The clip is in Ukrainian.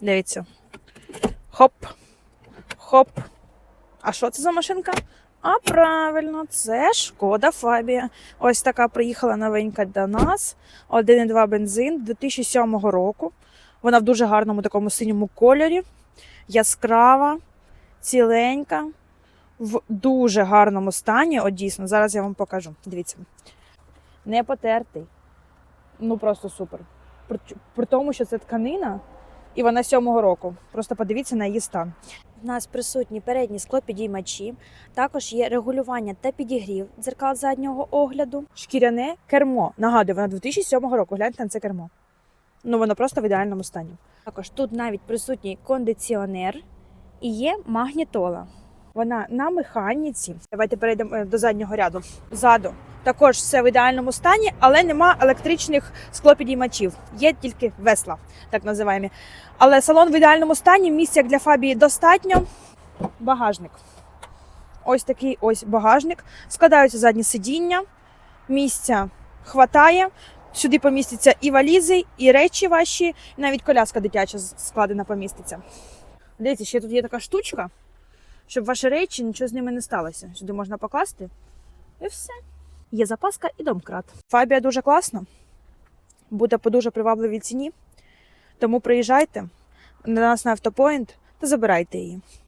Дивіться. Хоп. Хоп. А що це за машинка? А правильно, це шкода Фабія. Ось така приїхала новенька до нас. 1,2 бензин 2007 року. Вона в дуже гарному такому синьому кольорі. Яскрава, ціленька, в дуже гарному стані. От дійсно, зараз я вам покажу. Дивіться. Не потертий. Ну просто супер. При, тому, що це тканина, і вона сьомого року. Просто подивіться на її стан. У нас присутні передні склопідіймачі, також є регулювання та підігрів дзеркал заднього огляду. Шкіряне кермо. Нагадую, вона 2007 року. Гляньте на це кермо. Ну, воно просто в ідеальному стані. Також тут навіть присутній кондиціонер і є магнітола. Вона на механіці. Давайте перейдемо е, до заднього ряду. Ззаду також все в ідеальному стані, але нема електричних склопідіймачів. Є тільки весла, так називаємо. Але салон в ідеальному стані, місця для фабії достатньо. Багажник. Ось такий ось багажник. Складаються задні сидіння, місця хватає. Сюди помістяться і валізи, і речі ваші, і навіть коляска дитяча складена поміститься. Дивіться, ще тут є така штучка, щоб ваші речі нічого з ними не сталося. Сюди можна покласти. І все. Є запаска і домкрат. Фабія дуже класна, буде по дуже привабливій ціні. Тому приїжджайте до нас на автопоінт та забирайте її.